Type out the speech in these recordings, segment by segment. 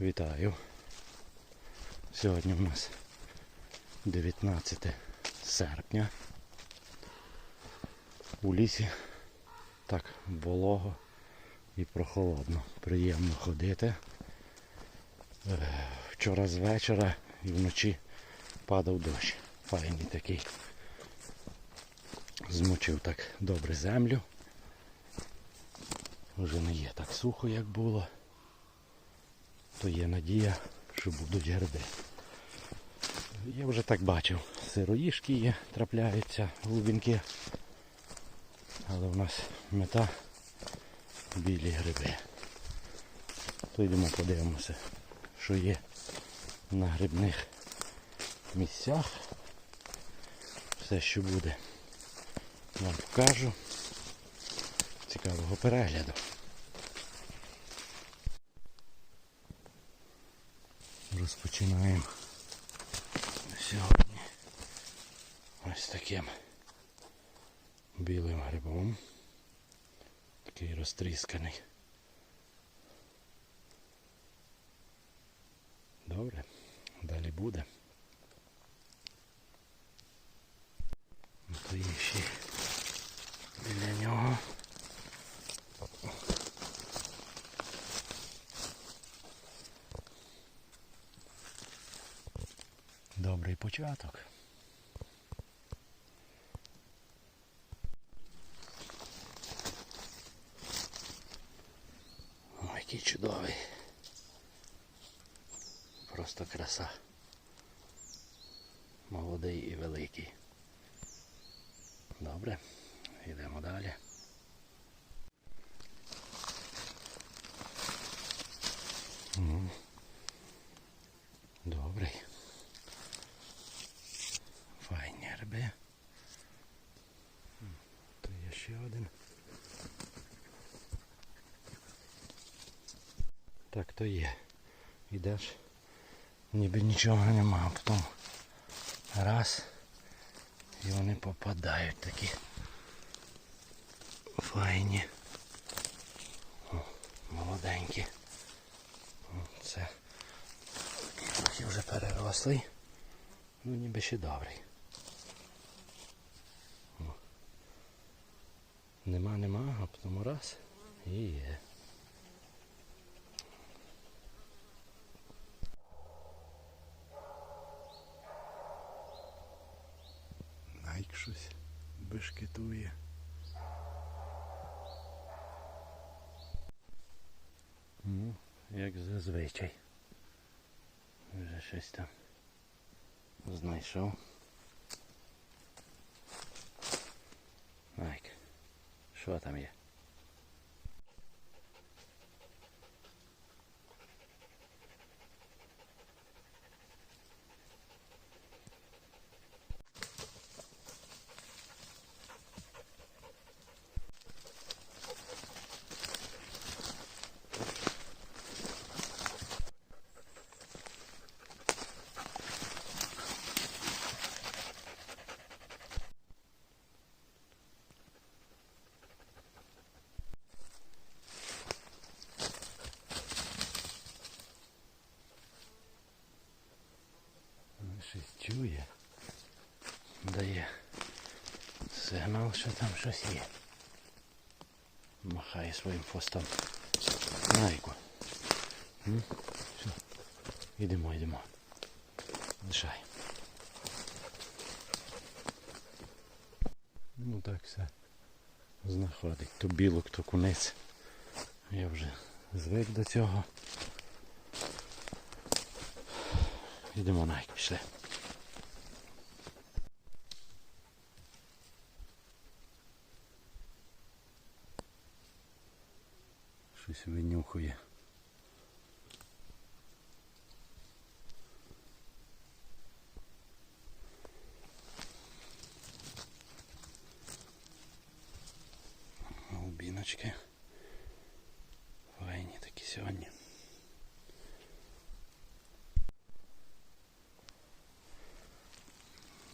Вітаю. Сьогодні у нас 19 серпня. У лісі так волого і прохолодно. Приємно ходити. Е, Вчора з вечора і вночі падав дощ. Файний такий. Змочив так добре землю. Вже не є так сухо, як було то є надія, що будуть гриби. Я вже так бачив, сироїшки є, трапляються, глубинки. Але в нас мета білі гриби. То йдемо подивимося, що є на грибних місцях. Все, що буде, вам покажу. Цікавого перегляду. Розпочинаємо сьогодні ось таким білим грибом. Такий розтрісканий. Добре, далі буде. Ну, То є ще біля нього. Добрий початок. Ой, який чудовий. Просто краса. Молодий і великий. Добре, йдемо далі. М. Добрий. Файні гриби. М, То є ще один. Так то є. Ідеш, ніби нічого нема, а потім раз і вони попадають такі файні. О, молоденькі. Це трохи вже перерослий. Ну ніби ще добрий. Нема, нема, а потім раз і є. Найк щось бешкетує. Ну, як зазвичай. Вже щось там знайшов. Найк, що там є? Він Щось чує. Дає сигнал, що там щось є. Махає своїм хвостом. Найку. Все. Йдемо, йдемо. Лишай. Ну так все. Знаходить. То білок, то кунець. Я вже звик до цього. Йдемо Найк, пішли. Щось винюхує. Голубіночки. Файні такі сьогодні.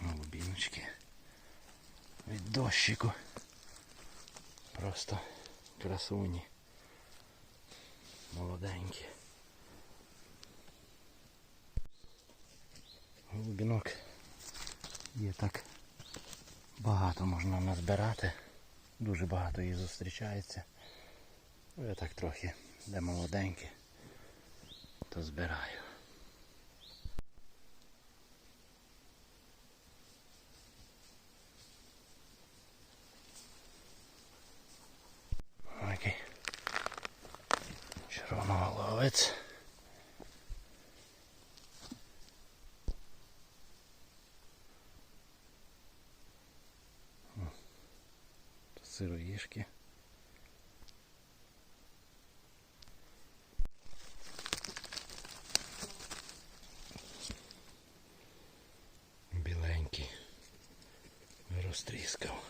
Голубіночки. Від дощику. Просто красуні. молоденькі. Глубінок є так багато можна назбирати, дуже багато її зустрічається. Я так трохи де молоденькі, то збираю. М. Сироїшки. Біленький. Розтріскав.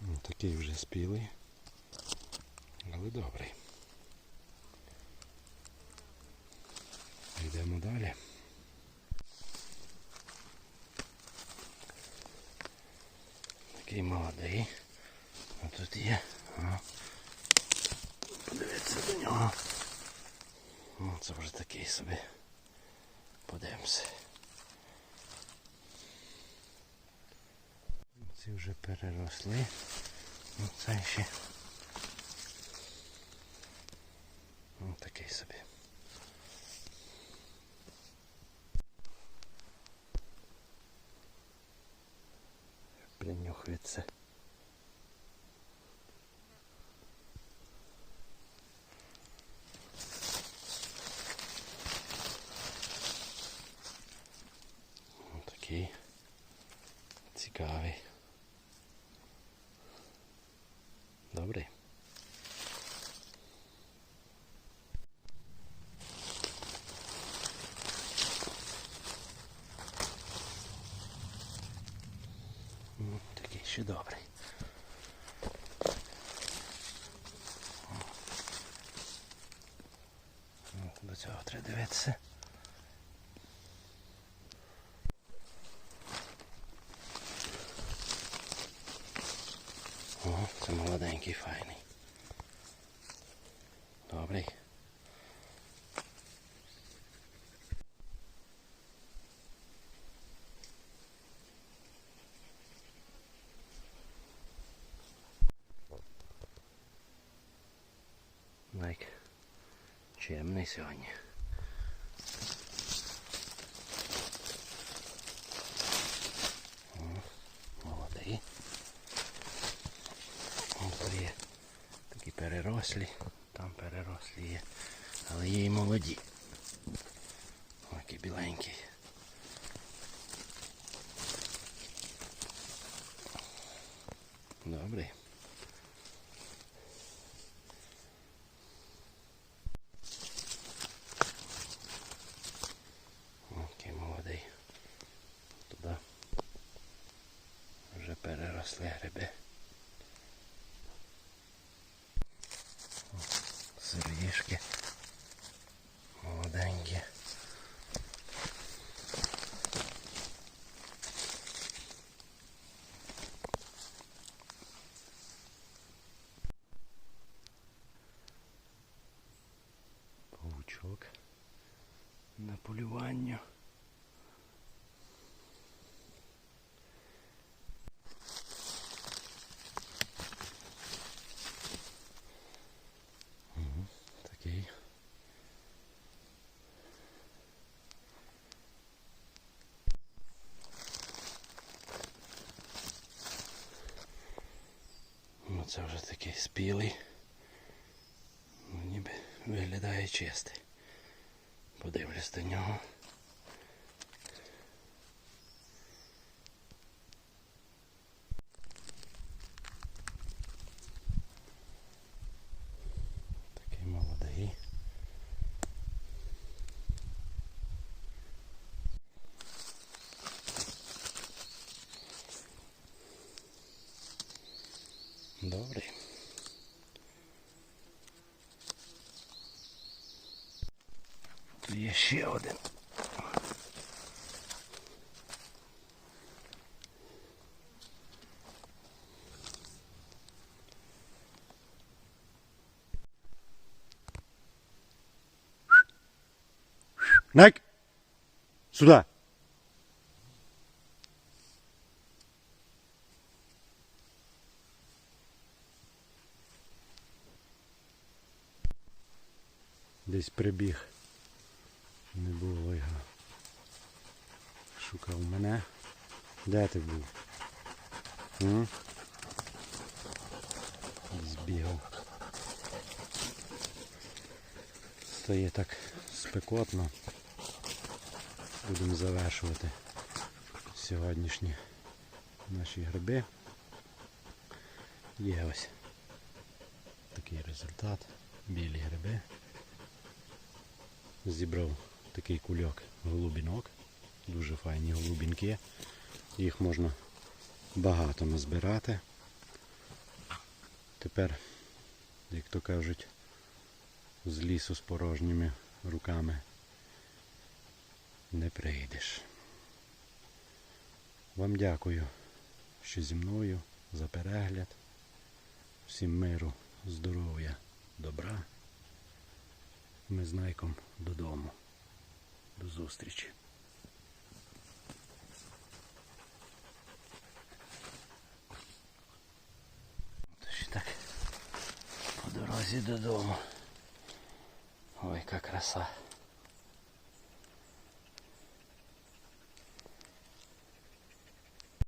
Ну, Такий вже спілий, але добрий. Йдемо далі. Такий молодий. А тут є. А. Подивіться до нього. Ну, це вже такий собі. Подивимося. Ці вже переросли. Ну це ще. Ось такий собі. Принюхується. Ну, Такий цікавий. Добрий. Ну, Такий ще добрий. До цього треба дивитися. О, це молоденький, файний. Добрий. Чемний сьогодні. Молодий. Ось є такі перерослі, там перерослі є, але є і молоді. Ось який біленький. Добрий. Окей, молодий. Туди вже переросли гриби. Сироїшки. Молоденькі. Павучок на полювання. Мгм, Такий. Ну це вже такий спілий. Ну, ніби виглядає чистий. Подивлюсь до нього. Є ще один. Найк! Сюда! Десь прибіг. Не було його. Шукав мене. Де ти був? М? Десь бігав. Стає так спекотно. Будемо завершувати сьогоднішні наші гриби. Є ось такий результат. Білі гриби. Зібрав такий кульок голубінок. Дуже файні голубінки. Їх можна багато назбирати. Тепер, як то кажуть, з лісу з порожніми руками не прийдеш. Вам дякую, що зі мною за перегляд. Всім миру, здоров'я, добра. Ми з Найком додому. До зустрічі. Тож і так по дорозі додому. Ой, яка краса.